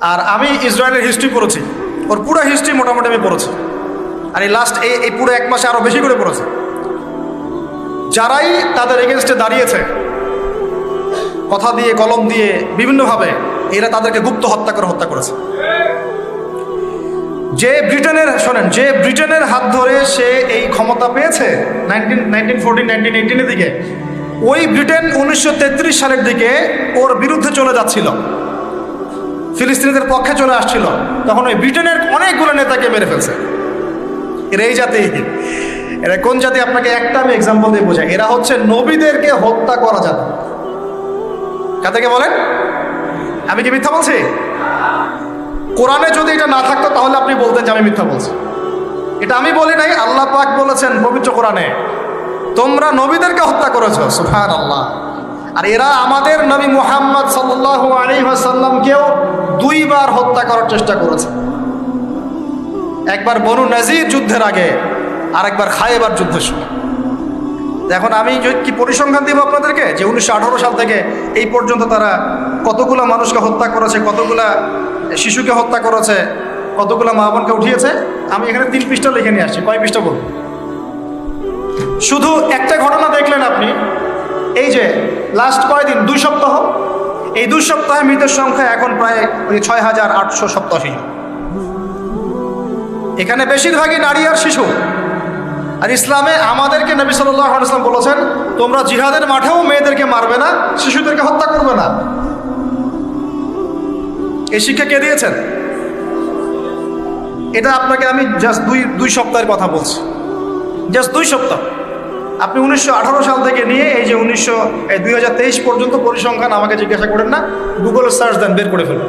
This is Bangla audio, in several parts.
আর আমি ইসরায়েলের হিস্ট্রি পড়েছি। ওর পুরো হিস্ট্রি মোটামুটি আমি পড়েছি। আর এই লাস্ট এই এই পুরো এক মাসে আরও বেশি করে পড়েছি। যারাই তাদের এগেনস্টে দাঁড়িয়েছে, কথা দিয়ে, কলম দিয়ে, বিভিন্নভাবে, এরা তাদেরকে গুপ্ত হত্যা করে হত্যা করেছে। যে ব্রিটেনের শোনেন, যে ব্রিটেনের হাত ধরে সে এই ক্ষমতা পেয়েছে নাইনটিন নাইনটিন ফোরটিন নাইনটিন এইটিনের দিকে, ওই ব্রিটেন উনিশশো তেত্রিশ সালের দিকে ওর বিরুদ্ধে চলে যাচ্ছিল। ফিলিস্তিনিদের পক্ষে চলে আসছিল। তখন ওই ব্রিটেনের অনেকগুলো নেতাকে মেরে ফেলছে। এরা এই জাতি। এরা কোন জাতি? আপনাকে একটা আমি এক্সাম্পল দিয়ে বোঝাই। এরা হচ্ছে নবীদেরকে হত্যা করা জাতি। কাদেরকে বলেন? আমি কি মিথ্যা বলছি? কোরআনে যদি এটা না থাকতো, তাহলে আপনি বলতেন যে আমি মিথ্যা বলছি। এটা আমি বলি নাই, আল্লাহ পাক বলেছেন পবিত্র কোরআনে, তোমরা নবীদেরকে হত্যা করেছ। সুফান আল্লাহ আর এরা আমাদের নবী মুহাম্মদ সাল্লাহ আলী সাল্লামকেও দুইবার হত্যা করার চেষ্টা করেছে। একবার বনু নাজির যুদ্ধের আগে আর একবার খায়েবার যুদ্ধের সময়। এখন আমি কি পরিসংখ্যান দিব আপনাদেরকে? যে উনিশশো আঠারো সাল থেকে এই পর্যন্ত তারা কতগুলা মানুষকে হত্যা করেছে, কতগুলা শিশুকে হত্যা করেছে, কতগুলা মা বোনকে উঠিয়েছে? আমি এখানে তিন পৃষ্ঠা লিখে নিয়ে আসছি। কয় পৃষ্ঠা বলব শুধু একটা ঘটনা দেখলেন আপনি। এই যে লাস্ট কয়দিন? দুই সপ্তাহ? এই দুই সপ্তাহে মৃতের সংখ্যা এখন প্রায় ওই ছয় হাজার আটশো সপ্তাশি। এখানে বেশিরভাগই নারী আর শিশু। আর ইসলামে আমাদেরকে নবী সাল্লাহ ইসলাম বলেছেন, তোমরা জিহাদের মাঠেও মেয়েদেরকে মারবে না, শিশুদেরকে হত্যা করবে না। এই শিক্ষা কে দিয়েছেন? এটা আপনাকে আমি জাস্ট দুই দুই সপ্তাহের কথা বলছি। জাস্ট দুই সপ্তাহ। আপনি উনিশশো আঠারো সাল থেকে নিয়ে এই যে উনিশশো, এই দুই হাজার তেইশ পর্যন্ত পরিসংখ্যান আমাকে জিজ্ঞাসা করেন না গুগলে সার্চ দেন, বের করে ফেলুন।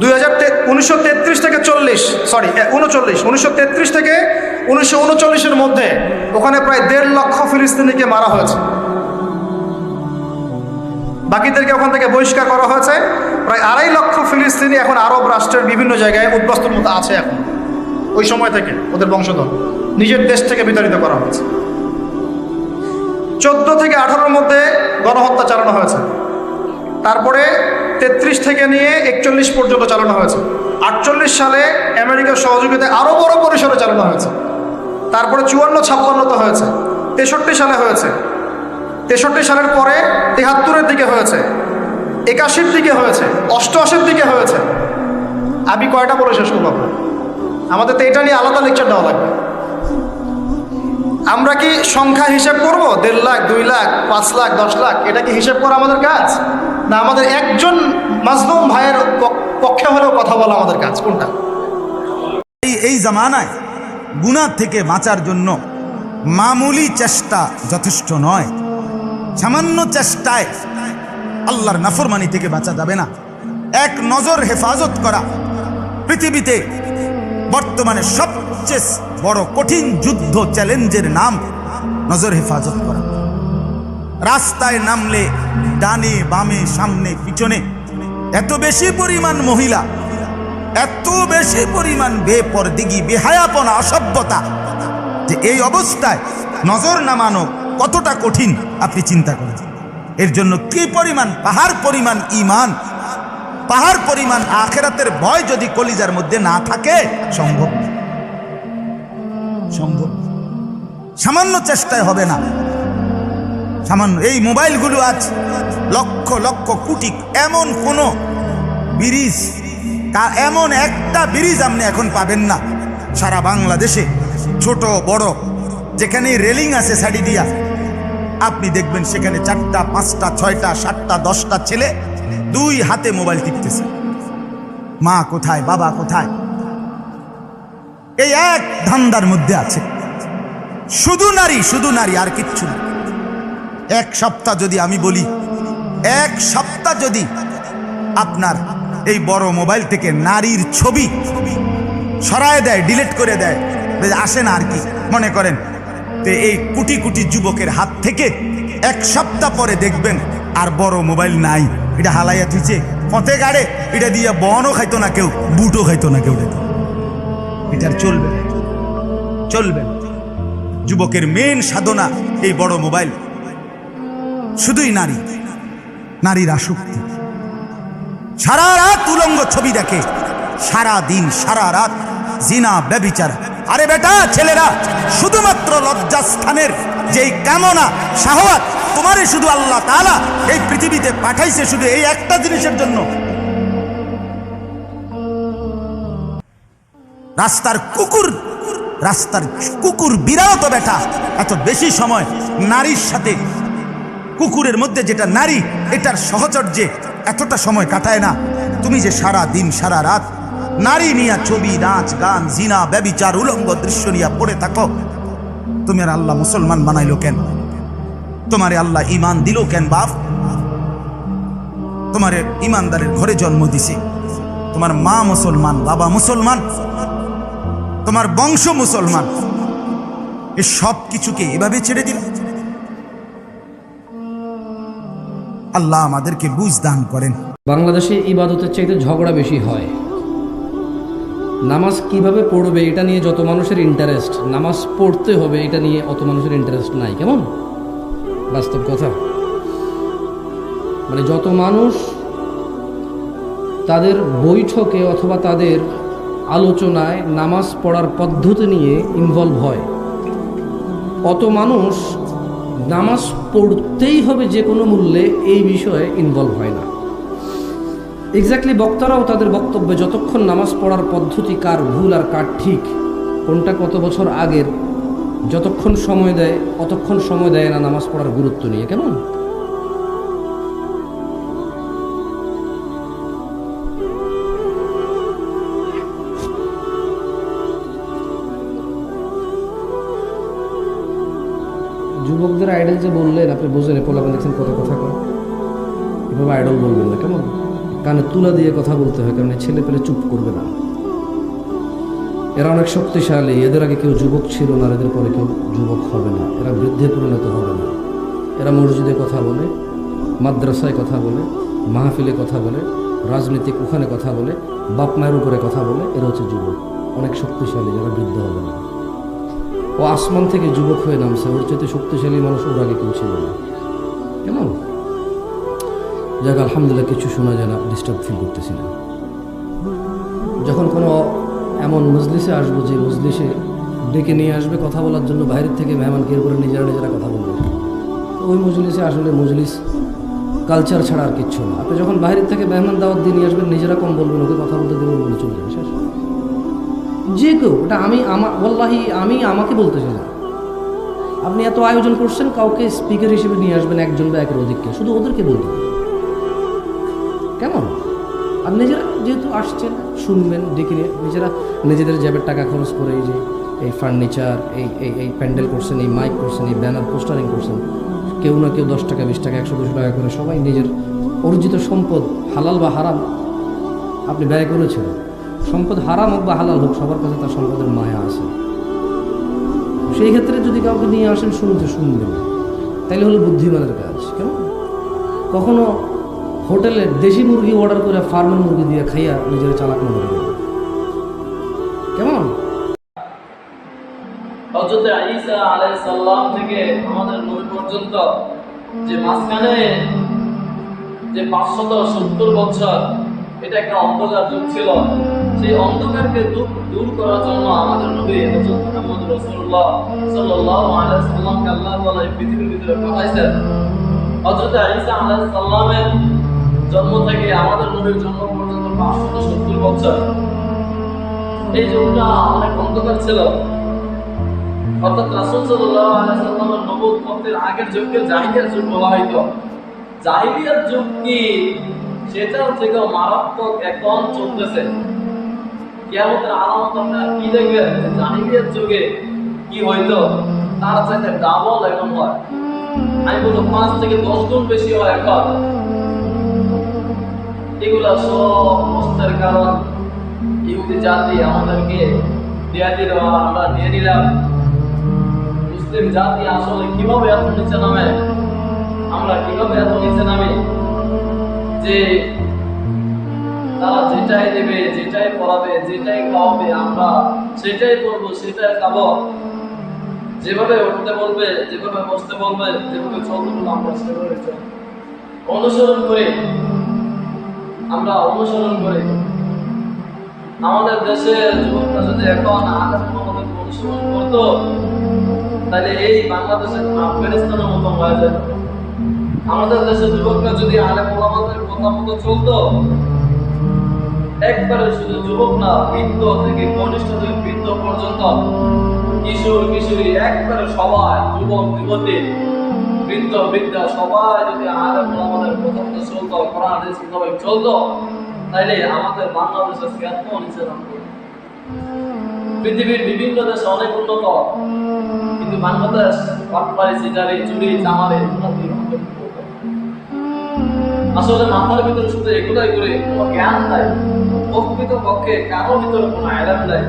দুই হাজার উনিশশো থেকে চল্লিশ সরি উনচল্লিশ, উনিশশো থেকে উনিশশো উনচল্লিশের মধ্যে ওখানে প্রায় দেড় লক্ষ ফিলিস্তিনিকে মারা হয়েছে। বাকিদেরকে ওখান থেকে বহিষ্কার করা হয়েছে। প্রায় আড়াই লক্ষ ফিলিস্তিনি এখন আরব রাষ্ট্রের বিভিন্ন জায়গায় উদ্বাস্তুর মতো আছে এখন। ওই সময় থেকে ওদের বংশধর নিজের দেশ থেকে বিতাড়িত করা হয়েছে। চোদ্দ থেকে আঠারোর মধ্যে গণহত্যা চালানো হয়েছে। তারপরে তেত্রিশ থেকে নিয়ে একচল্লিশ পর্যন্ত চালানো হয়েছে। আটচল্লিশ সালে আমেরিকার সহযোগিতায় আরও বড় পরিসরে চালানো হয়েছে। তারপরে চুয়ান্ন, ছাপ্পান্ন ছাপ্পান্নতে হয়েছে। তেষট্টি সালে হয়েছে। তেষট্টি সালের পরে তেহাত্তরের দিকে হয়েছে। একাশির দিকে হয়েছে। অষ্টআশির দিকে হয়েছে। আমি কয়টা বলে শেষ করব আপনার? আমাদের তো এটা নিয়ে আলাদা লেকচার দেওয়া লাগবে। আমরা কি সংখ্যা হিসেব করব? দেড় লাখ, দুই লাখ, পাঁচ লাখ, দশ লাখ? এটা কি হিসাব করা আমাদের কাজ? না আমাদের একজন মাজলুম ভাইয়ের পক্ষে হলেও কথা বলা আমাদের কাজ? কোনটা? এই এই জামানায় গুনাহ থেকে বাঁচার জন্য মামুলি চেষ্টা যথেষ্ট নয়। সামান্য চেষ্টায় আল্লাহর নাফরমানি থেকে বাঁচা যাবে না। এক নজর হেফাজত করা পৃথিবীতে বর্তমানে সবচেয়ে বড় কঠিন যুদ্ধ চ্যালেঞ্জের নাম নজর হেফাজত করা। রাস্তায় নামলে ডানে বামে সামনে পিছনে এত বেশি পরিমাণ মহিলা, এত বেশি পরিমাণ বেপর বেপরদিগি, বেহায়াপনা, অসভ্যতা যে এই অবস্থায় নজর নামানো কতটা কঠিন, আপনি চিন্তা করেন এর জন্য কি পরিমাণ, পাহাড় পরিমাণ ইমান পাহাড় পরিমাণ আখেরাতের ভয় যদি কলিজার মধ্যে না থাকে, সম্ভব সম্ভব সামান্য চেষ্টায় হবে না। সামান্য এই মোবাইলগুলো আজ লক্ষ লক্ষ কোটি এমন কোনো ব্রিজ, তা এমন একটা ব্রিজ আপনি এখন পাবেন না। সারা বাংলাদেশে, ছোট, বড়, যেখানে রেলিং আছে সাইডি দিয়া। আপনি দেখবেন সেখানে চারটা, পাঁচটা, ছয়টা, সাতটা, দশটা ছেলে দুই হাতে মোবাইল টিপতেছে। মা কোথায়, বাবা কোথায়? এই এক ধান্দার মধ্যে আছে। শুধু নারী শুধু নারী, আর কিচ্ছু না। এক সপ্তাহ যদি আমি বলি, এক সপ্তাহ যদি আপনার এই বড় মোবাইল থেকে নারীর ছবি সরায় দেয়, ডিলিট করে দেয় আসে না আর কি, মনে করেন, তো এই কোটি কোটি যুবকের হাত থেকে এক সপ্তাহ পরে দেখবেন আর বড় মোবাইল নাই। এটা হালাইয়া থুইছে। পথে গাড়ে, এটা দিয়ে বনও খাইতো না কেউ, বুটও খাইতো না কেউ এটা এটার চলবে। চলবে। যুবকের মেন সাধনা এই বড় মোবাইল শুধুই নারী। নারীর আসক্তি। সারা রাত উলঙ্গ ছবি দেখে। সারা দিন, সারা রাত জিনা, ব্যবিচার। আরে বেটা, ছেলেরা, শুধুমাত্র লজ্জাস্থানের যেই কামনা শাহওয়াত তোমারে শুধু আল্লাহ তাআলা এই পৃথিবীতে পাঠাইছে শুধু এই একটা জিনিসের জন্য। রাস্তার কুকুর রাস্তার কুকুর বিড়াল তো বেটা, এত বেশি সময় নারীর সাথে। কুকুরের মধ্যে যেটা নারী, এটার সহচর্যে এতটা সময় কাটায় না। তুমি যে সারা দিন সারা রাত নারী নিয়া ছবি, নাচ, গান, জিনা, ব্যবিচার, উলঙ্গ দৃশ্য নিয়ে পড়ে থাকো। তুমি আর আল্লাহ মুসলমান বানাইলো কেন? তোমারে আল্লাহ ইমান দিল কেন বাপ? তোমারে ইমানদারের ঘরে জন্ম দিছে। তোমার মা মুসলমান, বাবা মুসলমান, তোমার বংশ মুসলমান। এ সব কিছুকে এভাবে ছেড়ে দিল। আল্লাহ আমাদেরকে বুঝ দান করেন। বাংলাদেশে ইবাদতের চাইতে ঝগড়া বেশি হয়। নামাজ কীভাবে পড়বে এটা নিয়ে যত মানুষের ইন্টারেস্ট নামাজ পড়তে হবে এটা নিয়ে অত মানুষের ইন্টারেস্ট নাই, কেমন? বাস্তব কথা। মানে যত মানুষ তাদের বৈঠকে অথবা তাদের আলোচনায় নামাজ পড়ার পদ্ধতি নিয়ে ইনভলভ হয়। অত মানুষ নামাজ পড়তেই হবে যে কোনো মূল্যে এই বিষয়ে ইনভলভ হয় না। এক্স্যাক্টলি বক্তারাও তাদের বক্তব্যে যতক্ষণ নামাজ পড়ার পদ্ধতি কার ভুল আর কার ঠিক, কোনটা কত বছর আগের, যতক্ষণ সময় দেয়, অতক্ষণ সময় দেয় না নামাজ পড়ার গুরুত্ব নিয়ে, কেমন? যুবকদের আইডল যে বললেন, আপনি বোঝেন পোলাপন দেখছেন কত কথা কয়। এভাবে আইডল বলবেন না, কেমন? কানে তুলা দিয়ে কথা বলতে হয় কারণ ছেলে পেলে চুপ করবে না। এরা অনেক শক্তিশালী, এদের আগে কেউ যুবক ছিল না এদের পরে কেউ যুবক হবে না। এরা বৃদ্ধে পরিণত হবে না। এরা মসজিদে কথা বলে, মাদ্রাসায় কথা বলে, মাহফিলে কথা বলে, রাজনীতিক ওখানে কথা বলে, বাপ মায়ের উপরে কথা বলে, এরা হচ্ছে যুবক। অনেক শক্তিশালী, যারা বৃদ্ধ হবে না। ও আসমান থেকে যুবক হয়ে নামছে, ওর চাইতে শক্তিশালী মানুষ ওর আগে কেউ ছিল না। কেমন? যাক, আলহামদুলিল্লাহ কিছু শোনা যায় না ডিস্টার্ব ফিল করতেছি না। যখন কোনো এমন মজলিসে আসব, যে মজলিসে ডেকে নিয়ে আসবে কথা বলার জন্য, বাইরের থেকে মেহমানকে এর করে নিজেরা নিজেরা কথা বলবে। ওই মজলিসে আসলে মজলিস কালচার ছাড়া আর কিচ্ছু না। আপনি যখন বাইরের থেকে মেহমান দাওয়াত দিয়ে নিয়ে আসবেন, নিজেরা কম বলবেন, ওকে কথা বলতে দেবেন বলে চলে যাবে, শেষ। যে কেউ এটা আমি, আমা ওল্লাহি আমি আমাকে বলতেছি না। আপনি এত আয়োজন করছেন, কাউকে স্পিকার হিসেবে নিয়ে আসবেন একজন বা একের অধিককে শুধু ওদেরকে বলতে আর নিজেরা যেহেতু আসছেন, শুনবেন ডেকে নিজেরা নিজেদের জ্যাবের টাকা খরচ করে এই যে এই ফার্নিচার এই এই এই প্যান্ডেল করছেন, এই মাইক করছেন, এই ব্যানার পোস্টারিং করছেন, কেউ না কেউ দশ টাকা, বিশ টাকা, একশো, দুশো টাকা করে সবাই নিজের অর্জিত সম্পদ, হালাল বা হারাম, আপনি ব্যয় করেছেন। সম্পদ হারাম হোক বা হালাল হোক, সবার কাছে তার সম্পদের মায়া আছে। সেই ক্ষেত্রে যদি কাউকে নিয়ে আসেন, শুনতে শুনবেন। তাইলে হলো বুদ্ধিমানের কাজ, কেমন? কখনো হোটেলে দেশি মুরগি অর্ডার করে ফার্মের মুরগি দিয়ে খাইয়া নিজের চালাক মনে করবেন কেমন? থেকে আমাদের পর্যন্ত যে মাঝখানে যে পাঁচশত সত্তর বছর এটা একটা অন্ধকার যুগ ছিল, সেই অন্ধকারকে দূর করার জন্য আমাদের নবী হজরত মুহাম্মদ আল্লাহ পৃথিবীর ভিতরে পাঠাইছেন। জন্ম থেকে আমাদের নবীর জন্ম পর্যন্ত পাঁচশত সত্তর বছর। এই যুগটা অনেক অন্ধকার ছিল। অর্থাৎ রাসূল সাল্লামের নবুয়তের আগের যুগকে জাহিলিয়াত যুগ বলা হইতো। যুগ কি? মারাত্মক এখন চলতেছে। কিয়ামতের আলামত আপনারা কি দেখবেন? যে যুগে কি হইতো? তার চাইতে ডাবল এখন হয়। আমি বলব পাঁচ থেকে দশ গুণ বেশি হয় এখন। এগুলা সব কষ্টের কারণ। ইহুদি জাতি আমাদেরকে দেয়া দিল, আমরা দিয়ে দিলাম। মুসলিম জাতি আসলে কীভাবে এত নিচে নামে? আমরা কীভাবে এত নিচে নামি? যে তারা যেটাই দেবে, যেটাই পড়াবে, যেটাই খাওয়াবে, আমরা সেটাই করব, সেটাই খাব। যেভাবে উঠতে বলবে, যেভাবে বসতে বলবে, যেভাবে চলতে বলবে, আমরা সেভাবে। অনুসরণ করে। আমরা অনুসরণ করি। আমাদের দেশের যুবকরা যদি এখন আলেম মোহাম্মদের অনুসরণ করতো, তাহলে এই বাংলাদেশের আফগানিস্তানের মতো হয়ে যেত আমাদের দেশের যুবকরা যদি আলেম মোহাম্মদের কথা মতো চলতো একবারে শুধু যুবক না, বৃদ্ধ থেকে কনিষ্ঠ থেকে বৃদ্ধ পর্যন্ত কিশোর কিশোরী একবারে সবাই যুবক যুবতী বৃদ্ধ, বৃদ্ধা, সবাই যদি আমাদের মতো চলতো কোরআন হাদিস চলতো, তাইলে আমাদের বাংলাদেশের এত নিচে পৃথিবীর বিভিন্ন দেশে অনেক উন্নত, কিন্তু বাংলাদেশ, পাটপাড়ি, সিটারি, চুরি চামারে। আসলে মাথার ভিতরে শুধু এগুলাই করে কোনো জ্ঞান নাই প্রকৃত পক্ষে কারও ভিতরে কোনো আয়াম নাই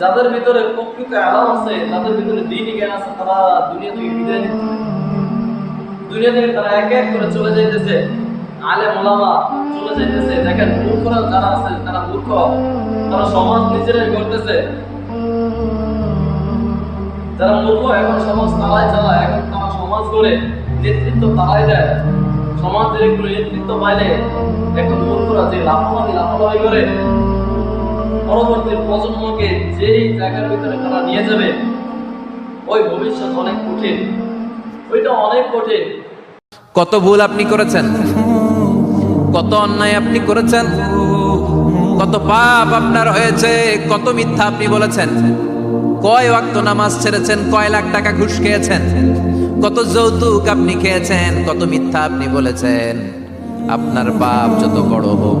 যাদের ভিতরে প্রকৃত অ্যালাম আছে তাদের ভিতরে দিনই জ্ঞান আছে, তারা দুনিয়া থেকে বিদায় নিচ্ছে। দুনিয়া থেকে তারা এক এক করে চলে যাইতেছে। আলে মোলামা চলে যাইতেছে। দেখেন মূর্খরা যারা আছে, তারা মূর্খ। তারা সমাজ নিজেরাই করতেছে যারা মূর্খ, এখন সমাজ তারাই চালায়। এখন তারা সমাজ করে নেতৃত্ব তারাই দেয়। সমাজের এগুলো নেতৃত্ব পাইলে এখন মূর্খরা যে লাফালাফি লাফালাফি করে পরবর্তী প্রজন্মকে যেই জায়গার ভিতরে তারা নিয়ে যাবে, ওই ভবিষ্যৎ অনেক কঠিন। ওইটা অনেক কঠিন। কত ভুল আপনি করেছেন? কত অন্যায় আপনি করেছেন? কত পাপ আপনার হয়েছে? কত মিথ্যা আপনি বলেছেন? কয় ওয়াক্ত নামাজ ছেড়েছেন? কয় লাখ টাকা ঘুষ খেয়েছেন? কত যৌতুক আপনি খেয়েছেন? কত মিথ্যা আপনি বলেছেন? আপনার পাপ যত বড় হোক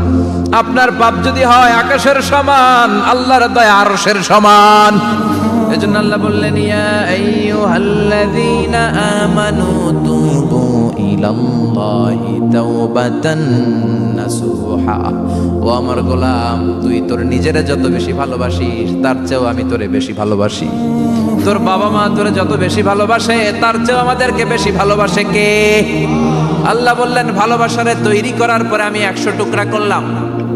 আপনার পাপ যদি হয়, আকাশের সমান, আল্লাহর দয়া আরশের সমান। এজন্য আল্লাহ বললেন, ইয়া আইয়ুহাল্লাযীনা আমানু তুবু ইলাল্লাহি তাওবাতান নাসুহা। ও আমার গোলাম, তুই তোর নিজের যত বেশি ভালোবাসিস, তার চেয়েও আমি তোরে বেশি ভালোবাসি। তোর বাবা মা তোরে যত বেশি ভালোবাসে, তার চেয়েও আমাদেরকে বেশি ভালোবাসে কে? আল্লাহ বললেন, ভালোবাসারে তৈরি করার পরে আমি একশো টুকরা করলাম।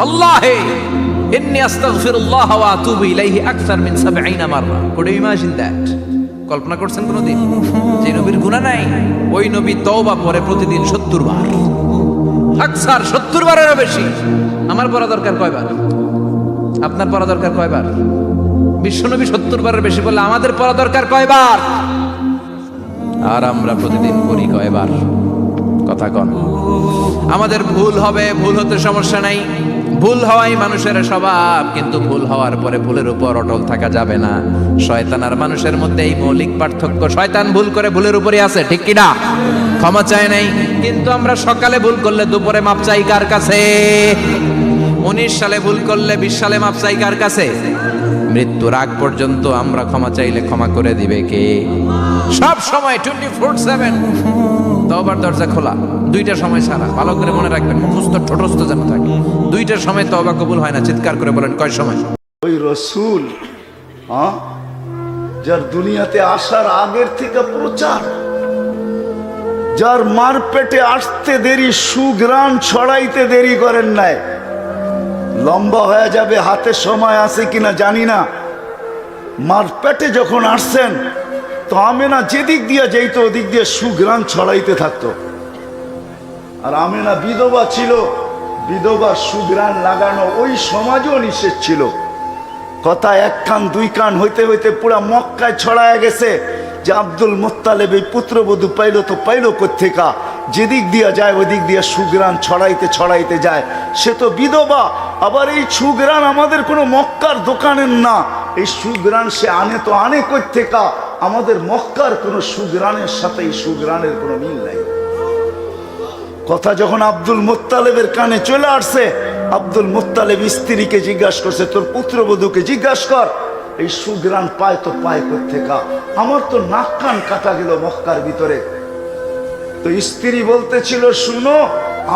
আল্লাহে, ইন্নি আস্তাগফিরুল্লাহ ওয়া আতুবু ইলাইহি আকসার 70 মাররা। কুড ইউ ইমাজিন দ্যাট কল্পনা করছেন কোনোদিন? যে নবীর নাই, ওই নবী করে প্রতিদিন 70 বার। আকসার 70 বারেরও বেশি। আমার দরকার কয়বার? আপনার দরকার কয়বার? বিশ্বনবী 70 বারের বেশি আমাদের পড়া দরকার কয়বার? আর আমরা প্রতিদিন করি কয়বার? কথা কন। আমাদের ভুল হবে, ভুল হতে সমস্যা নাই। ভুল হওয়াই মানুষের স্বভাব, কিন্তু ভুল হওয়ার পরে ভুলের উপর অটল থাকা যাবে না। শয়তান আর মানুষের মধ্যে এই মৌলিক পার্থক্য, শয়তান ভুল করে ভুলের উপরে আছে, ঠিক কি কিনা? ক্ষমা চায় নাই। কিন্তু আমরা সকালে ভুল করলে দুপুরে মাপ চাই কার কাছে? উনিশ সালে ভুল করলে বিশ সালে মাপ চাই কার কাছে? মৃত্যুর আগ পর্যন্ত আমরা ক্ষমা চাইলে ক্ষমা করে দিবে কে? সব সময় টোয়েন্টি ফোর সেভেন তবার দরজা খোলা। দুইটা সময় সারা। ভালো করে মনে রাখবেন, মুখস্থ, ঠোঁটস্থ যেন থাকে। দুইটার সময় তবা কবুল হয় না। চিৎকার করে বলেন, কয় সময়? ওই রসুল যার দুনিয়াতে আসার আগের থেকে প্রচার, যার মার পেটে আসতে দেরি সুগ্রাণ ছড়াইতে দেরি করেন নাই লম্বা হয়ে যাবে, হাতে সময় আছে কিনা জানি না। মার পেটে যখন আসছেন, তো আমেনা যেদিক দিয়ে যেত, ওদিক দিয়ে সুগ্রাণ ছড়াইতে থাকতো। আর আমেনা বিধবা ছিল, বিধবার সুগ্রাণ লাগানো ওই সমাজও নিষেধ ছিল। কথা এক কান, দুই কান হইতে হইতে পুরা মক্কায় ছড়ায় গেছে। যে আব্দুল মোত্তালেব এই পুত্রবধূ পাইল তো পাইল কোথেকা যেদিক দিয়া যায়, ওদিক দিয়া সুগ্রাণ ছড়াইতে ছড়াইতে যায়। সে তো বিধবা, আবার এই সুগ্রান আমাদের কোনো মক্কার দোকানের না। এই সুগ্রান সে আনে তো আনে কই থেকে আমাদের মক্কার কোনো সুগ্রানের সাথে এই সুগ্রানের কোনো মিল নাই। কথা যখন আব্দুল মোত্তালেবের কানে চলে আসছে, আব্দুল মোত্তালেব স্ত্রীকে জিজ্ঞাসা করছে, তোর পুত্রবধূকে জিজ্ঞাসা কর। এই সুগ্রান পায় তো পায় কোথেকা আমার তো নাক কান কাটা গেল মক্কার ভিতরে। তো স্ত্রী বলতেছিল, শুনো,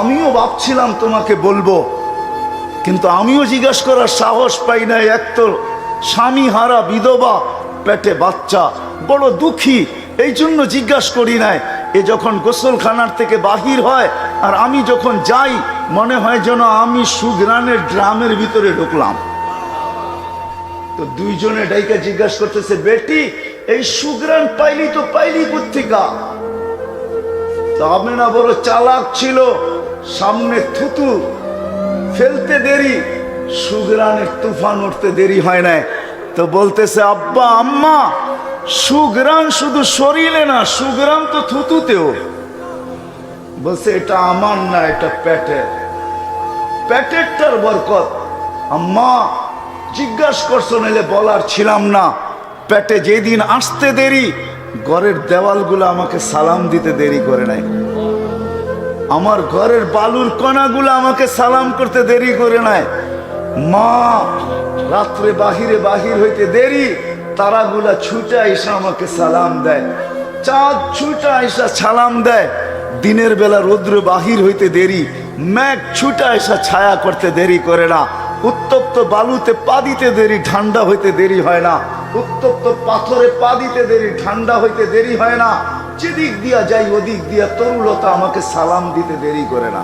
আমিও ভাবছিলাম তোমাকে বলব, কিন্তু আমিও জিজ্ঞাসা করার সাহস পাই না এক তো স্বামী হারা বিধবা, পেটে বাচ্চা, বড় দুঃখী, এই জন্য জিজ্ঞাসা করি নাই। এ যখন গোসলখানার থেকে বাহির হয়, আর আমি যখন যাই, মনে হয় যেন আমি সুগ্রানের ড্রামের ভিতরে ঢুকলাম। তো দুইজনে ডাইকা জিজ্ঞাসা করতেছে, বেটি, এই সুগ্রান পাইলি তো পাইলি কোথেকা তবে না বড় চালাক ছিল, সামনে থুতু, ফেলতে দেরি সুগ্রানের তুফান উঠতে দেরি হয় না তো বলতেছে, আব্বা, আম্মা সুগ্রান শুধু শরীরে না সুগ্রান তো থুতুতেও। বলছে, এটা আমার না, এটা পেটের। পেটেরটার বরকত, আম্মা জিজ্ঞাসা করছ নাহলে বলার ছিলাম না। পেটে যেদিন আসতে দেরি, ঘরের দেওয়ালগুলো আমাকে সালাম দিতে দেরি করে নাই। আমার ঘরের বালুর কণাগুলো আমাকে সালাম করতে দেরি করে নাই। মা, রাত্রে বাহিরে বাহির হইতে দেরি, তারাগুলা ছুটা এসে আমাকে সালাম দেয়। চাঁদ ছুটা এসা সালাম দেয়। দিনের বেলা রৌদ্র বাহির হইতে দেরি ম্যাঘ ছুটা এসা ছায়া করতে দেরি করে না। উত্তপ্ত বালুতে পা দিতে দেরি, ঠান্ডা হইতে দেরি হয় না। উত্তপ্ত পাথরে পা দিতে দেরি, ঠান্ডা হইতে দেরি হয় না। যেদিক দিয়া যাই, ওদিক দিয়া তরুলতা আমাকে সালাম দিতে দেরি করে না।